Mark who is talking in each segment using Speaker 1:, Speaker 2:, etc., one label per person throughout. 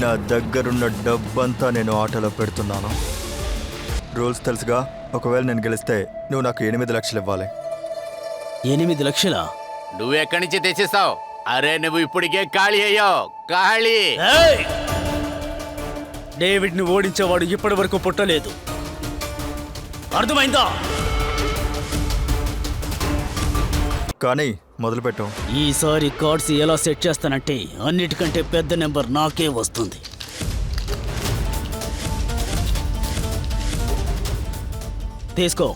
Speaker 1: నా దగ్గరున్న డబ్బంతా నేను ఆటలో పెడుతున్నాను. రూల్స్ తెలుసుగా? ఒకవేళ నేను గెలిస్తే నువ్వు నాకు ఎనిమిది లక్షలు ఇవ్వాలి.
Speaker 2: ఎనిమిది లక్షల?
Speaker 3: నువ్వు ఎక్కడి నుంచి తెచ్చిస్తావు? అరే నువ్వు ఇప్పటికే ఖాళీ అయ్యావు. ఖాళీ!
Speaker 2: డేవిడ్ని ఓడించేవాడు ఇప్పటి వరకు పుట్టలేదు. అర్థమైందా?
Speaker 1: కానీ మొదలుపెట్టు.
Speaker 2: ఈసారి కార్డ్స్ ఎలా సెట్ చేస్తానంటే అన్నిటికంటే పెద్ద నెంబర్ నాకే వస్తుంది. తీసుకో.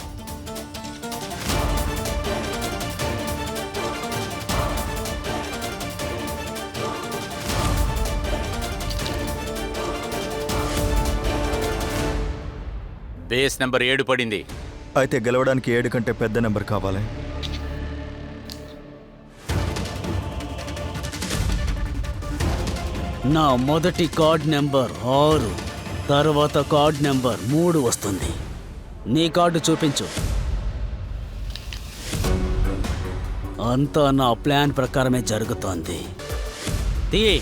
Speaker 3: బేస్ నెంబర్ ఏడు పడింది.
Speaker 1: అయితే గెలవడానికి ఏడు కంటే పెద్ద నెంబర్ కావాలి.
Speaker 2: నా మొదటి కార్డ్ నెంబర్ ఆరు తర్వాత కార్డ్ నెంబర్ మూడు వస్తుంది. నీ కార్డు చూపించు. అంతా నా ప్లాన్ ప్రకారమే జరుగుతోంది. తీ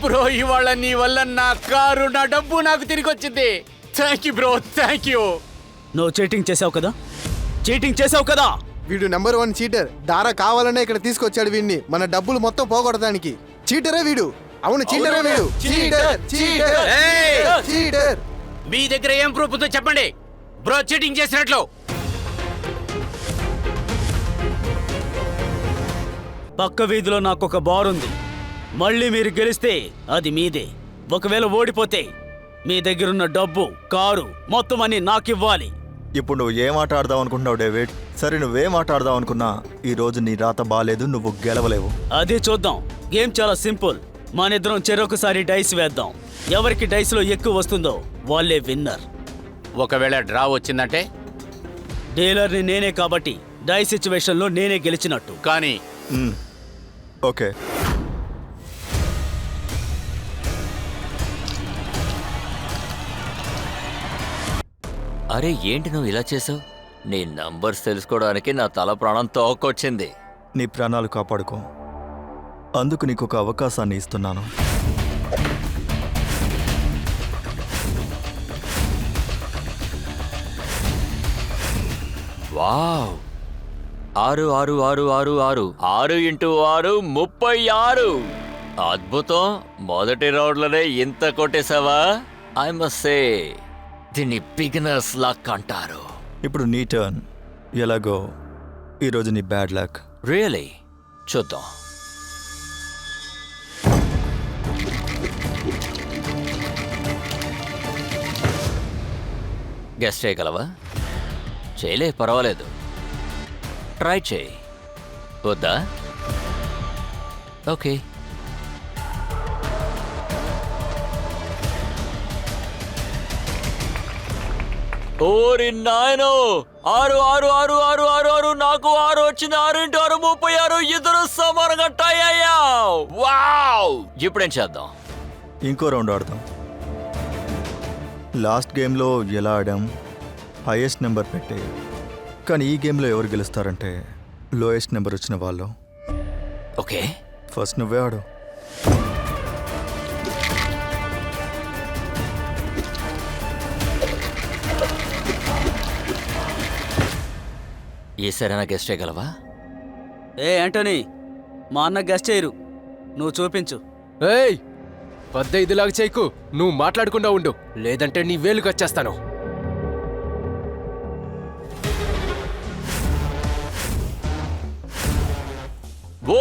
Speaker 3: బ్రో ఇవాళ నీ వల్ల నా కారు నా డబ్బు నాకు తిరిగి వచ్చింది thank you bro thank you
Speaker 2: నువ్వు చీటింగ్ చేసావు కదా? చీటింగ్ చేసావు కదా?
Speaker 4: వీడు నెంబర్ వన్ చీటర్ దారా కావాలనే ఇక్కడ తీసుకొచ్చాడు వీడిని. మన డబ్బులు మొత్తం పోగొడటానికి చీటరే వీడు. అవును చీటరే వీడు. చీటర్ చీటర్
Speaker 3: ఏయ్!
Speaker 4: చీటర్
Speaker 3: మీ దగ్గర ఏం ప్రూఫ్ ఉందో చెప్పండి. బ్రో చీటింగ్ చేసినట్లు.
Speaker 2: పక్క వీధిలో నాకు ఒక బార్ ఉంది. మళ్ళీ మీరు గెలిస్తే అది మీదే. ఒకవేళ ఓడిపోతే మీ దగ్గరున్న డబ్బు కారు మొత్తం అన్ని నాకివ్వాలి.
Speaker 1: ఇప్పుడు నువ్వు ఏం ఆట ఆడదాం అనుకుంటున్నావు డేవిడ్? సరే నువ్వేం ఆట ఆడదాం అనుకున్నా ఈ రోజు నీ రాత బాగాలేదు నువ్వు గెలవలేవు.
Speaker 2: అదే చూద్దాం. గేమ్ చాలా సింపుల్. మనిద్దరం చెరొకసారి డైస్ వేద్దాం. ఎవరికి డైస్లో ఎక్కువ వస్తుందో వాళ్ళే విన్నర్.
Speaker 3: ఒకవేళ డ్రా వచ్చిందంటే?
Speaker 2: డీలర్ని నేనే కాబట్టి డై సిచ్యువేషన్లో నేనే గెలిచినట్టు.
Speaker 3: కానీ
Speaker 1: ఓకే.
Speaker 5: అరే ఏంటి నువ్వు ఇలా చేసావు? నీ నంబర్స్ తెలుసుకోవడానికి నా తల ప్రాణం తోకొచ్చింది.
Speaker 1: నీ ప్రాణాలు కాపాడుకో. అందుకు నీకు ఒక అవకాశాన్ని ఇస్తున్నాను.
Speaker 5: వావ్! ఆరు ఆరు ఆరు ఆరు ఆరు ఆరు ఇంటూ ఆరు ముప్పై ఆరు! అద్భుతం! మొదటి రౌండ్లోనే ఇంత కొట్టేశావా? ఐ మస్ట్ సే దీన్ని బిగినర్స్ లక్ అంటారు.
Speaker 1: ఇప్పుడు నీ టర్న్ ఎలాగో ఈరోజు నీ బ్యాడ్ లక్
Speaker 5: రియలీ చూద్దాం. గెస్ట్ చేయగలవా? చేయలే పర్వాలేదు. ట్రై చేయి. వద్దా? ఓకే ఓరి నాయనో! ఆరు ఆరు ఆరు ఆరు ఆరు ఆరు నాకు ఆరు వచ్చింది ఆరు ఇంటూ ఆరు ముప్పై ఆరు ఇద్దరు సమానంగా టై అయ్యా వావ్! ఇప్పుడేం చేద్దాం?
Speaker 1: ఇంకో రౌండ్ ఆడదాం. లాస్ట్ గేమ్లో ఎలా ఆడాం? హైయెస్ట్ నెంబర్ పెట్టే. కానీ ఈ గేమ్లో ఎవరు గెలుస్తారంటే లోయెస్ట్ నెంబర్ వచ్చిన వాళ్ళు.
Speaker 5: ఓకే.
Speaker 1: ఫస్ట్ నువ్వే ఆడు.
Speaker 5: ఈ సరైన గెస్ట్ చేయగలవా?
Speaker 2: ఏ యాంటనీ మా అన్న గెస్ట్ చేయరు. నువ్వు చూపించు.
Speaker 6: ఏయ్ పద్దైదులాగా చేయకు. నువ్వు మాట్లాడకుండా ఉండు. లేదంటే నీ వేలుకి వచ్చేస్తాను.
Speaker 5: ఓ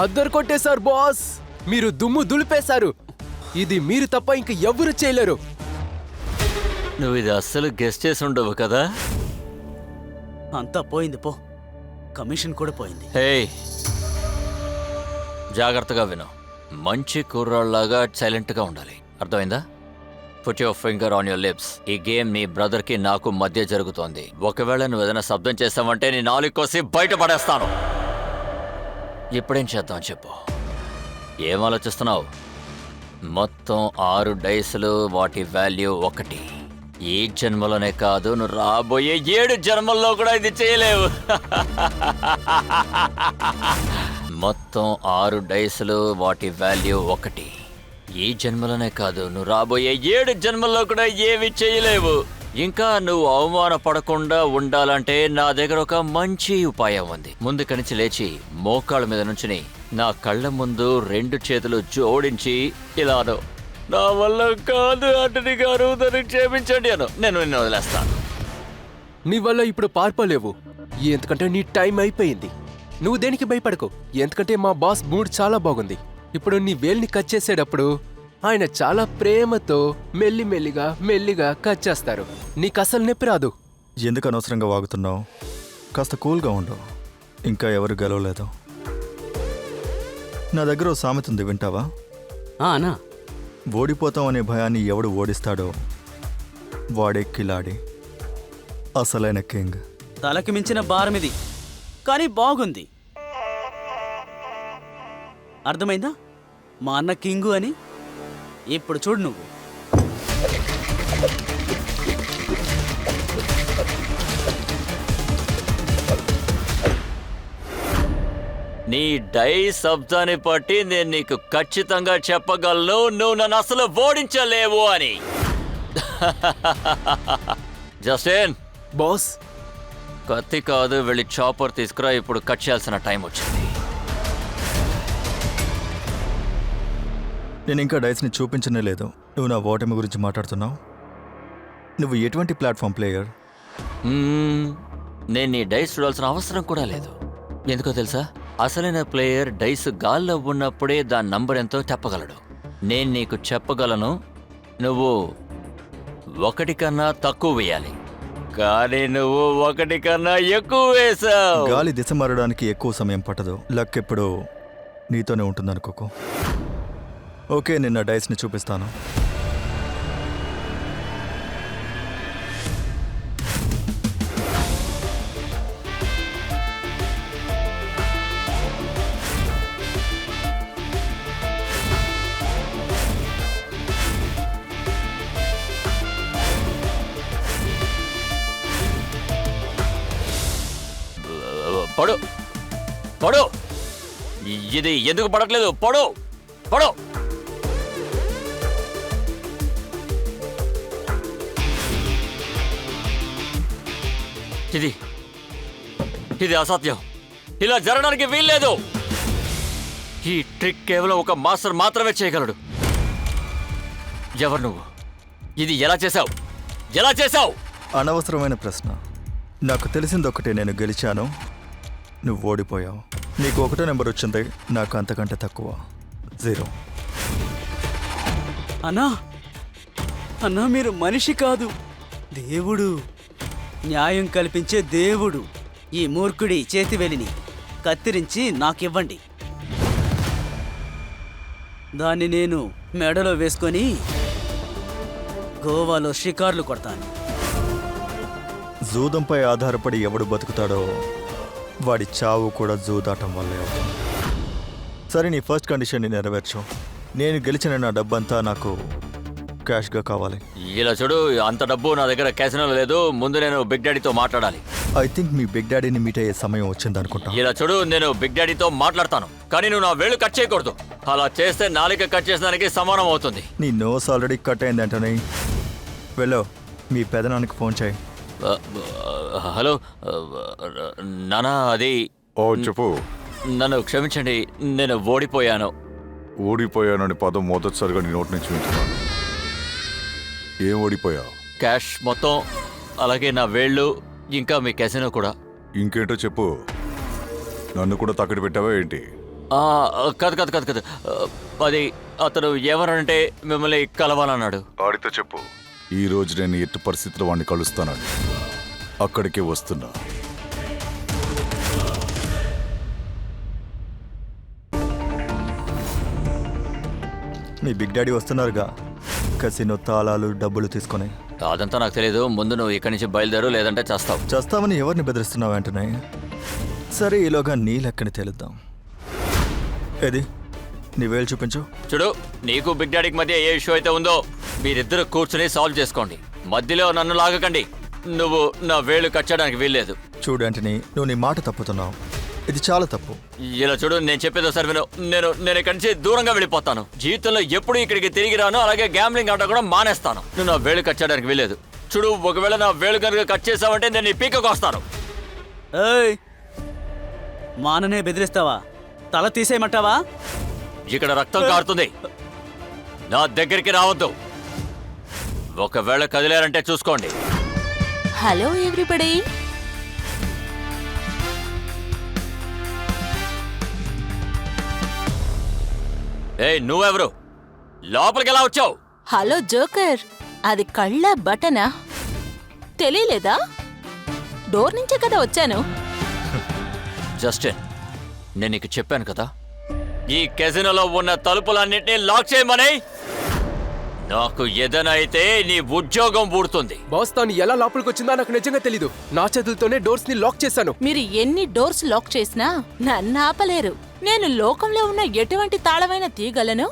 Speaker 6: అద్దరు కొట్టేశారు బాస్. మీరు దుమ్ము దులిపేశారు. ఇది మీరు తప్ప ఇంక ఎవరు చేయలేరు.
Speaker 5: నువ్వు ఇది అస్సలు గెస్ట్ చేసి ఉండవు కదా?
Speaker 2: అంతా పోయింది పో. కమిషన్ కూడా పోయింది.
Speaker 5: హే జాగ్రత్తగా విను. మంచి కుర్రాళ్ళలాగా సైలెంట్గా ఉండాలి. అర్థమైందా? Put your finger on your lips ఈ గేమ్ నీ బ్రదర్కి నాకు మధ్య జరుగుతోంది. ఒకవేళ నువ్వు ఏదైనా శబ్దం చేస్తావంటే నీ నాలుగు కోసి బయట పడేస్తాను. ఇప్పుడేం చేద్దాం చెప్పు. ఏం ఆలోచిస్తున్నావు? మొత్తం ఆరు డైస్లు వాటి వాల్యూ ఒకటి. ఈ జన్మలోనే కాదు నువ్వు రాబోయే ఏడు జన్మల్లో కూడా ఇది చేయలేవు. మొత్తం ఆరు డైస్లు వాటి వాల్యూ ఒకటి. ఈ జన్మలోనే కాదు నువ్వు రాబోయే ఏడు జన్మల్లో కూడా ఏవి చేయలేవు. ఇంకా నువ్వు అవమానపడకుండా ఉండాలంటే నా దగ్గర ఒక మంచి ఉపాయం ఉంది. ముందు కనిచి లేచి మోకాళ్ళ మీద నుంచుని నా కళ్ళ ముందు రెండు చేతులు జోడించి ఇలాను నా వల్ల కాదు అటని గారు దాన్ని క్షమించండి అను. నేను నిన్ను వదిలేస్తాను
Speaker 6: నీ వల్ల ఇప్పుడు పారిపోలేవు ఎందుకంటే నీ టైం అయిపోయింది. నువ్వు దేనికి భయపడకు? ఎందుకంటే మా బాస్ మూడ్ చాలా బాగుంది. ఇప్పుడు నీ వేల్ని కట్ చేసేటప్పుడు ఆయన చాలా ప్రేమతో మెల్లి మెల్లిగా మెల్లిగా కట్ చేస్తారు. నీకు అసలు నొప్పి రాదు.
Speaker 1: ఎందుకు అనవసరంగా వాగుతున్నావు? కాస్త కూల్గా ఉండు. ఇంకా ఎవరు గెలవలేదు. నా దగ్గర ఓ సామెత ఉంది వింటావా?
Speaker 2: ఆ, అన్నా.
Speaker 1: ఓడిపోతాం అనే భయాన్ని ఎవడు ఓడిస్తాడో వాడే కిలాడి. అసలైన కింగ్.
Speaker 2: తలకి మించిన భారం ఇది కానీ బాగుంది. అర్థమైందా? మా అన్న కింగు అని? ఇప్పుడు చూడు నువ్వు.
Speaker 5: నీ డై శబ్దాన్ని బట్టి నేను నీకు ఖచ్చితంగా చెప్పగలను. నువ్వు నన్ను అసలు ఓడించలేవు అని. జస్టిన్.
Speaker 6: బాస్.
Speaker 5: కత్తి కాదు వెళ్ళి చాపర్ తీసుకురా. ఇప్పుడు కట్ చేయాల్సిన టైం వచ్చింది.
Speaker 1: నేను ఇంకా డైస్ని చూపించనే లేదు. నువ్వు నా ఓటమి గురించి మాట్లాడుతున్నావు. నువ్వు ఎటువంటి ప్లాట్ఫామ్ ప్లేయర్?
Speaker 5: మ్మ్, నేను నీ డైస్ చూడాల్సిన అవసరం కూడా లేదు. ఎందుకో తెలుసా? అసలైన ప్లేయర్ డైస్ గాల్లో ఉన్నప్పుడే దాని నంబర్ ఎంతో చెప్పగలడు. నేను నీకు చెప్పగలను నువ్వు ఒకటి కన్నా తక్కువ వేయాలి. కానీ నువ్వు ఒకటి కన్నా ఎక్కువ వేసావు
Speaker 1: గాలి దిశ మారడానికి ఎక్కువ సమయం పట్టదు. లక్ ఎప్పుడు నీతోనే ఉంటుందనుకోకు. ఓకే నిన్న డైస్ని చూపిస్తాను.
Speaker 5: పడు. పడు. ఇది ఎందుకు పడట్లేదు? పడు. పడు. ఇది. ఇది అసాధ్యం. ఇలా జరగడానికి వీల్లేదు. ఈ ట్రిక్ కేవలం ఒక మాస్టర్ మాత్రమే చేయగలడు. ఎవరు నువ్వు? ఇది ఎలా చేశావు? ఎలా చేశావు?
Speaker 1: అనవసరమైన ప్రశ్న. నాకు తెలిసింది ఒకటే నేను గెలిచాను. నువ్వు ఓడిపోయావు. నీకు ఒకటో నెంబర్ వచ్చింది. నాకు అంతకంటే తక్కువ. జీరో.
Speaker 2: అన్నా అన్నా మీరు మనిషి కాదు. దేవుడు. న్యాయం కల్పించే దేవుడు. ఈ మూర్ఖుడి చేతివెలిని కత్తిరించి నాకివ్వండి. దాన్ని నేను మెడలో వేసుకొని గోవాలో షికార్లు కొడతాను.
Speaker 1: జూదంపై ఆధారపడి ఎవడు బతుకుతాడో వాడి చావు కూడా జూదాటం వల్లే అవుతుంది. సరే నీ ఫస్ట్ కండిషన్ని నెరవేర్చు. నేను గెలిచిన నా డబ్బంతా నాకు క్యాష్గా కావాలి.
Speaker 5: ఇలా చూడు అంత డబ్బు నా దగ్గర క్యాసినోలో లేదు. ముందు నేను బిగ్ డాడీతో మాట్లాడాలి.
Speaker 1: ఐ థింక్ మీ బిగ్ డాడీని మీట్ అయ్యే సమయం వచ్చింది అనుకుంటా.
Speaker 5: ఇలా చూడు నేను బిగ్ డాడీతో మాట్లాడతాను. కానీ నువ్వు నా వేళ్ళు కట్ చేయకూడదు. అలా చేస్తే నాలిక కట్ చేసడానికి సమానం అవుతుంది.
Speaker 1: నీ నోస్ ఆల్రెడీ కట్ అయింది అంటనే వెళ్ళు మీ పెదనానికి ఫోన్ చేయి.
Speaker 5: హలో నానా అది
Speaker 7: ఓ చెప్పు.
Speaker 5: నన్ను క్షమించండి నేను ఓడిపోయాను.
Speaker 7: ఓడిపోయానని పదం మొదటిసారిగా నీ నోటి నుంచి వింటున్నాను. ఏం ఓడిపోయావు?
Speaker 5: క్యాష్ మొత్తం అలాగే నా వేళ్ళు ఇంకా మీ కెసినో కూడా.
Speaker 7: ఇంకేంటో చెప్పు. నన్ను కూడా తక్కడి పెట్టావా ఏంటి?
Speaker 5: కాదు కాదు కాదు కాదు. అది అతను ఏమనంటే మిమ్మల్ని కలవాలన్నాడు.
Speaker 7: ఆడితో చెప్పు. ఈ రోజు నేను ఎట్టి పరిస్థితుల్లో వాడిని కలుస్తానని. అక్కడికే వస్తున్నా.
Speaker 1: మీ బిగ్ డాడీ వస్తున్నారుగా. కసినో తాళాలు డబ్బులు తీసుకొని.
Speaker 5: అదంతా నాకు తెలియదు ముందు నువ్వు ఇక్కడి నుంచి బయలుదేరు లేదంటే చేస్తావు.
Speaker 1: చేస్తామని ఎవరిని బెదిరిస్తున్నావు వెంటనే సరే ఈలోగా నీ లెక్కని తేలుద్దాం. ఏది? నీ వేలు చూపించు.
Speaker 5: చూడు నీకు బిగ్ డాడీకి మధ్య ఏ ఇష్యూ అయితే ఉందో మీరిద్దరు కూర్చుని సాల్వ్ చేసుకోండి. మధ్యలో నన్ను లాగకండి. నువ్వు నా వేలు కచ్చడానికి వీల్లేదు.
Speaker 1: చూడు యాంటనీ నువ్వు నీ మాట తప్పుతున్నావు. ఇది చాలా తప్పు.
Speaker 5: ఇలా చూడు నేను చెప్పేది ఒకసారి విను. నేను నేను ఇక్కడి నుంచి దూరంగా వెళ్ళిపోతాను. జీవితంలో ఎప్పుడు ఇక్కడికి తిరిగి రాను అలాగే గ్యాంబ్లింగ్ ఆట కూడా మానేస్తాను. నువ్వు నా వేలు కట్ చేయడానికి వీలేదు చూడు ఒకవేళ నా వేలు కనుక కట్ చేసావంటే నేను నీ పీకకు వస్తాను.
Speaker 2: ఏయ్! మాననే బెదిరిస్తావా? తల తీసేయమంటావా?
Speaker 5: ఇక్కడ రక్తం కారుతుంది. నా దగ్గరికి రావద్దు. ఒకవేళ కదిలారంటే చూసుకోండి.
Speaker 8: Hello everybody.
Speaker 5: ఏయ్ నువ్వెవరు? లోపలికి ఎలా వచ్చావు?
Speaker 8: హలో జోకర్ అది కళ్ళ బటనా? తెలియలేదా? డోర్ నుంచే కదా వచ్చాను.
Speaker 5: జస్టిన్ నేను నీకు చెప్పాను కదా ఈ కెజినోలో ఉన్న తలుపులన్నింటినీ లాక్ చేయమని నాకు ఏదైనా అయితే నీ ఉద్యోగం ఊడుతుంది.
Speaker 6: బాస్ తాను ఎలా లోపలికి వచ్చిందో నాకు నిజంగా తెలీదు. నా చేతులతోనే డోర్స్ని లాక్ చేశాను.
Speaker 8: మీరు ఎన్ని డోర్స్ లాక్ చేసినా నన్ను ఆపలేరు. నేను లోకంలో ఉన్న ఎటువంటి తాళమైన తీగలను?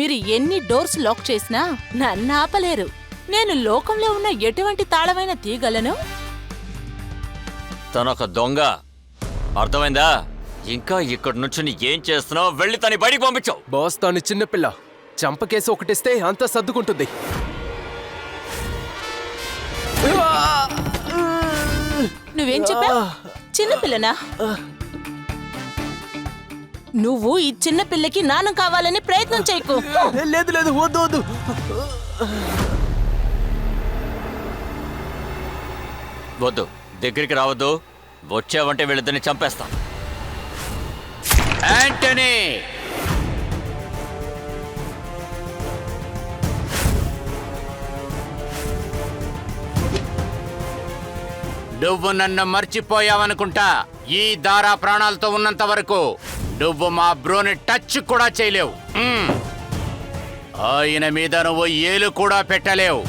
Speaker 8: మీరు ఎన్ని డోర్స్ లాక్ చేసినా నన్ను ఆపలేరు. నేను లోకంలో ఉన్న ఎటువంటి తాళమైన తీగలను?
Speaker 5: తనొక దొంగ. అర్థమైందా? ఇంకా ఇక్కడి నుంచి నీ ఏం చేస్తున్నావు వెళ్ళి తని బయటికి పంపించావు
Speaker 6: బాస్ తాను చిన్నపిల్ల చంపకేసి ఒకటిస్తే అంతా సర్దుకుంటుంది.
Speaker 8: నువ్వేం చెప్పావు? చిన్నపిల్లనా నువ్వు ఈ చిన్న పిల్లకి నాన్న కావాలని ప్రయత్నం చేయకు.
Speaker 6: లేదు లేదు వద్దు వద్దు.
Speaker 5: వద్దు. దగ్గరికి రావద్దు. వచ్చావంటే వీళ్ళిద్దరిని చంపేస్తాను.
Speaker 3: యాంటనీ! నువ్వు నన్ను మర్చిపోయావనుకుంటా. ఈ దారా ప్రాణాలతో ఉన్నంత వరకు నువ్వు మా బ్రోని టచ్ కూడా చేయలేవు. ఆయన మీద నువ్వు ఏలు కూడా పెట్టలేవు.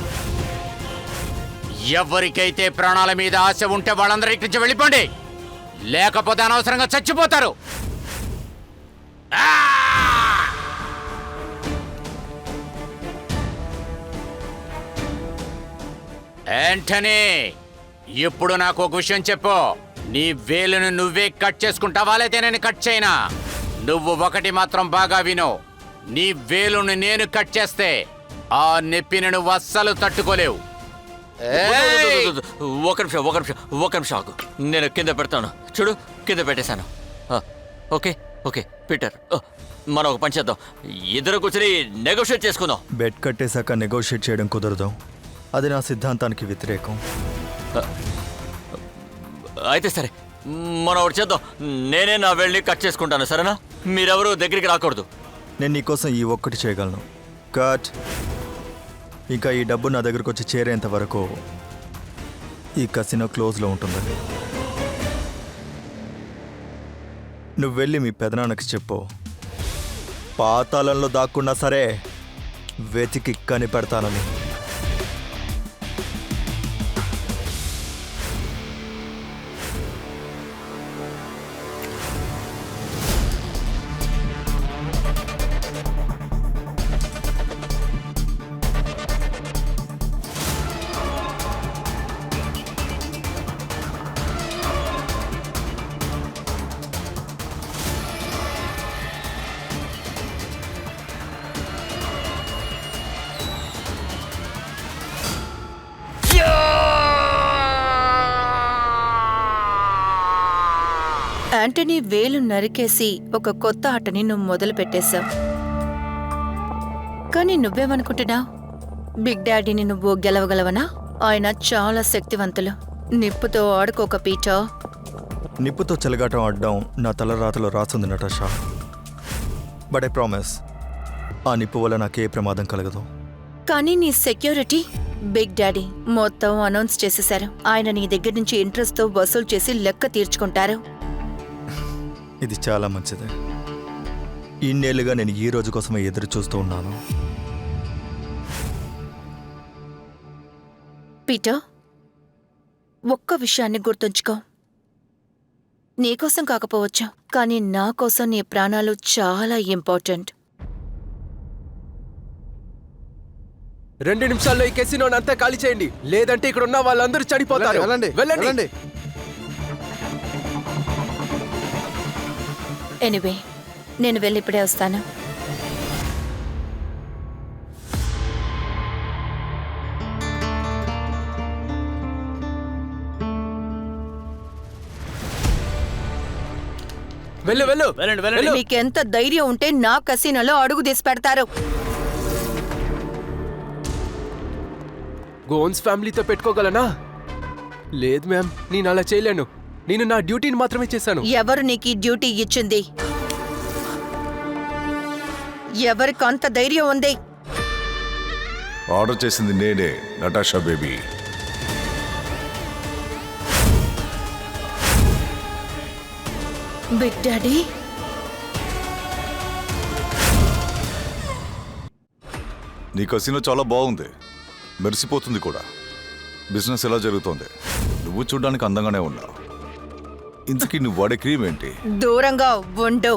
Speaker 3: ఎవరికైతే ప్రాణాల మీద ఆశ ఉంటే వాళ్ళందరూ ఇక్కడి నుంచి వెళ్ళిపోండి. లేకపోతే అనవసరంగా చచ్చిపోతారు. యాంటనీ ఇప్పుడు నాకు ఒక విషయం చెప్పు. నీ వేలును నువ్వే కట్ చేసుకుంటావా లేదా నేను కట్ చేయనా? నువ్వు ఒకటి మాత్రం బాగా విను. నీ వేలును నేను కట్ చేస్తే ఆ నొప్పిని నువ్వు అస్సలు తట్టుకోలేవు.
Speaker 5: ఒక నిమిషం ఒక నిమిషం ఒక నిమిషం ఆగు. నేను కింద పెడతాను. చూడు కింద పెట్టేశాను. Okay okay Peter. మనం ఒక పని చేద్దాం. ఇద్దరు కూర్చొని నెగోషియేట్ చేసుకుందాం.
Speaker 1: బెడ్ కట్టేశాక నెగోషియేట్ చేయడం కుదరదు. అది నా సిద్ధాంతానికి వ్యతిరేకం.
Speaker 5: అయితే సరే. మనం ఒకటి చేద్దాం. నేనే నా వెళ్ళి కట్ చేసుకుంటాను సరేనా? మీరెవరు దగ్గరికి రాకూడదు.
Speaker 1: నేను నీకోసం ఈ ఒక్కటి చేయగలను. కట్ ఇంకా ఈ డబ్బు నా దగ్గరకు వచ్చి చేరేంత వరకు ఈ కసినో క్లోజ్లో ఉంటుంది నువ్వు వెళ్ళి మీ పెదనాన్నకి చెప్పు. పాతాళంలో దాక్కున్నా సరే వెతికి కనిపెడతానని.
Speaker 9: యాంటనీ వేలు నరికేసి ఒక కొత్త ఆటని నువ్వు మొదలు పెట్టేశావు కానీ నువ్వేమనుకుంటున్నావు బిగ్ డాడీని నువ్వు గెలవగలవనా? ఆయన చాలా శక్తివంతులు. నిప్పుతో ఆడుకోక పీటర్
Speaker 1: నిప్పుతో చెలగాటం ఆడడం నా తలరాతలో రాసుంది నటాషా. బట్ ఐ ప్రామిస్ ఆ నిప్పు వల్ల నాకే ప్రమాదం కలగదు.
Speaker 9: కానీ నీ సెక్యూరిటీ బిగ్ డాడీ మొత్తం అనౌన్స్ చేసేశారు. ఆయన నీ దగ్గర నుంచి ఇంట్రెస్ట్తో వసూలు చేసి లెక్క తీర్చుకుంటారు.
Speaker 1: ఇది చాలా మంచిది. ఇన్నేళ్ళుగా నేను ఈ రోజు కోసమే ఎదురు చూస్తూ ఉన్నాను.
Speaker 9: పీటర్ ఒక్క విషయాన్ని గుర్తుంచుకో. నీకోసం కాకపోవచ్చు కానీ నా కోసం నీ ప్రాణాలు చాలా ఇంపార్టెంట్.
Speaker 6: రెండు నిమిషాల్లో ఈ కెసినోని అంతా ఖాళీ చేయండి. లేదంటే ఇక్కడ ఉన్న వాళ్ళందరూ చనిపోతారు.
Speaker 4: వెళ్ళండి.
Speaker 6: వెళ్ళండి.
Speaker 9: ఎనివే నేను వెళ్ళి ఇప్పుడే వస్తాను.
Speaker 6: వెళ్ళు వెళ్ళు.
Speaker 2: వెళ్ళండి వెళ్ళండి.
Speaker 9: మీకెంత ధైర్యం ఉంటే నా కసినోలో అడుగు తీసి పెడతారు.
Speaker 6: గోన్స్ ఫ్యామిలీతో పెట్టుకోగలనా? లేదు మ్యామ్. నేను అలా చేయలేను. నేను నా డ్యూటీని మాత్రమే చేశాను.
Speaker 9: ఎవరు నీకు ఈ డ్యూటీ ఇచ్చింది? ఎవరికి అంత ధైర్యం ఉంది?
Speaker 7: ఆర్డర్ చేసింది నేనే నటాషా బేబీ.
Speaker 9: Big daddy?
Speaker 7: నీ కసినో చాలా బాగుంది. మెరిసిపోతుంది కూడా. బిజినెస్ ఎలా జరుగుతోంది? నువ్వు చూడ్డానికి అందంగానే ఉన్నావు. ఇంతకీ నువ్వు వాడే క్రీమ్ ఏంటి?
Speaker 9: దూరంగా ఉండు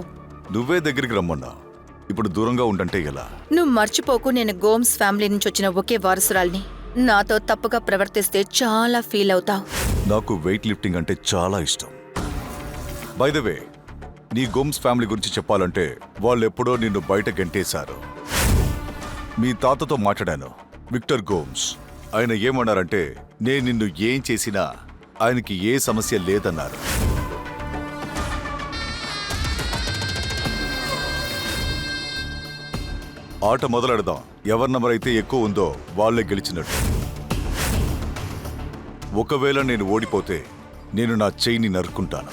Speaker 7: నువ్వే దగ్గరికి రమ్మన్నావు. ఇప్పుడు దూరంగా ఉండంటే ఎలా?
Speaker 9: నువ్వు మర్చిపోకు నేను గోమ్స్ ఫ్యామిలీ నుంచి వచ్చిన ఒకే వారసురాల్ని. నాతో తప్పుగా ప్రవర్తిస్తే చాలా ఫీల్ అవుతావు.
Speaker 7: నాకు వెయిట్ లిఫ్టింగ్ అంటే చాలా ఇష్టం. బై ద వే నీ గోమ్స్ ఫ్యామిలీ గురించి చెప్పాలంటే వాళ్ళు ఎప్పుడో నిన్ను బయట గెంటేశారు. మీ తాతతో మాట్లాడాను విక్టర్ గోమ్స్. ఆయన ఏమన్నారంటే నేను నిన్ను ఏం చేసినా ఆయనకి ఏ సమస్య లేదన్నారు. ఆట మొదలెడదాం. ఎవరి నంబర్ అయితే ఎక్కువ ఉందో వాళ్ళే గెలిచినట్టు. ఒకవేళ నేను ఓడిపోతే నేను నా చెయ్యిని నరుక్కుంటాను.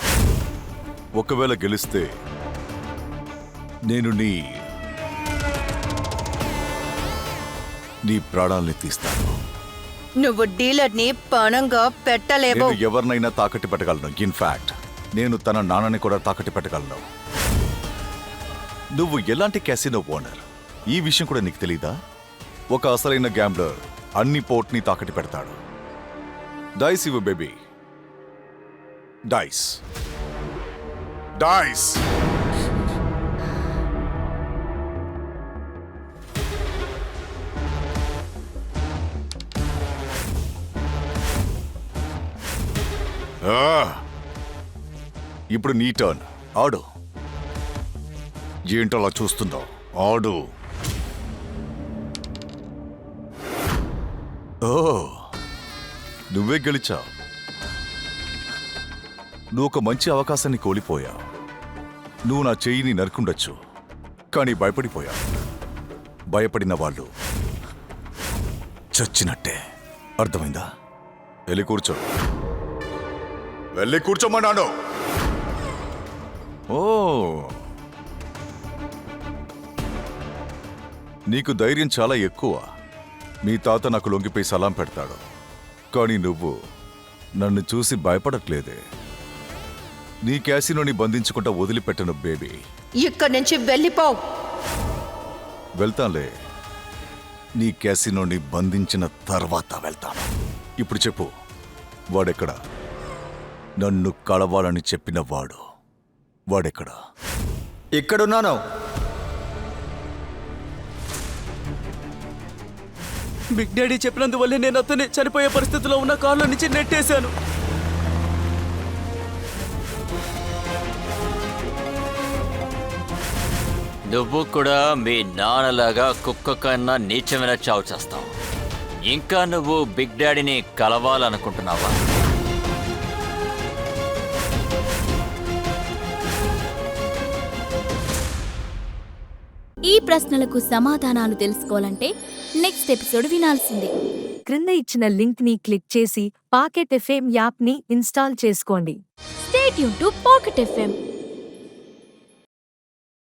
Speaker 7: ఒకవేళ గెలిస్తే నేను నీ నీ ప్రాణాల్ని తీస్తాను.
Speaker 9: నువ్వు డీలర్ని పణంగా పెట్టలేవు.
Speaker 7: నేను ఎవరినైనా తాకట్టు పెట్టగలను. ఇన్ఫాక్ట్ నేను తన నాన్నని కూడా తాకట్టు పెట్టగలను. నువ్వు ఎలాంటి క్యాసినో ఓనర్ ఈ విషయం కూడా నీకు తెలీదా? ఒక అసలైన గ్యాంబ్లర్ అన్ని పోర్ట్ని తాకట్టు పెడతాడు. డైస్ ఇవ్వు బేబీ. డైస్. డైస్. ఆ! ఇప్పుడు నీ టర్న్ ఆడు. ఏంటో అలా చూస్తుందో ఆడు. ఓ నువ్వే గెలిచావు. నువ్వు ఒక మంచి అవకాశాన్ని కోల్పోయావు. నువ్వు నా చెయ్యిని నరుకుండొచ్చు కానీ భయపడిపోయావు. భయపడిన వాళ్ళు చచ్చినట్టే. అర్థమైందా? వెళ్ళి కూర్చో. వెళ్ళి కూర్చోమన్నాను ఓ. నీకు ధైర్యం చాలా ఎక్కువ. మీ తాత నాకు లొంగిపోయి సలాం పెడతాడు. కానీ నువ్వు నన్ను చూసి భయపడట్లేదే. నీ క్యాసినోని బంధించుకుంటా వదిలిపెట్టను బేబీ.
Speaker 9: ఇక్కడి నుంచి వెళ్ళిపో.
Speaker 7: వెళ్తానులే. నీ క్యాసినోని బంధించిన తర్వాత వెళ్తాను. ఇప్పుడు చెప్పు వాడెక్కడా? నన్ను కలవాలని చెప్పిన వాడు వాడెక్కడా?
Speaker 1: ఇక్కడున్నాను.
Speaker 2: బిగ్ డాడీ చెప్పినందువల్లే నేను అతన్ని చనిపోయే పరిస్థితిలో ఉన్న కారులో నుంచి నెట్టేశాను.
Speaker 5: నువ్వు కూడా మీ నాన్నలాగా కుక్క కన్నా నీచమైన చావు చేస్తావు. ఇంకా నువ్వు బిగ్ డాడీని కలవాలనుకుంటున్నావా?
Speaker 10: ఈ ప్రశ్నలకు సమాధానాలు తెలుసుకోవాలంటే నెక్స్ట్ ఎపిసోడ్ వినాల్సిందే.
Speaker 11: క్రింద ఇచ్చిన లింక్ని క్లిక్ చేసి పాకెట్ ఎఫ్ఎం యాప్ని ఇన్స్టాల్ చేసుకోండి.
Speaker 10: స్టేట్ యూన్ టు పాకెట్ ఎఫ్ఎం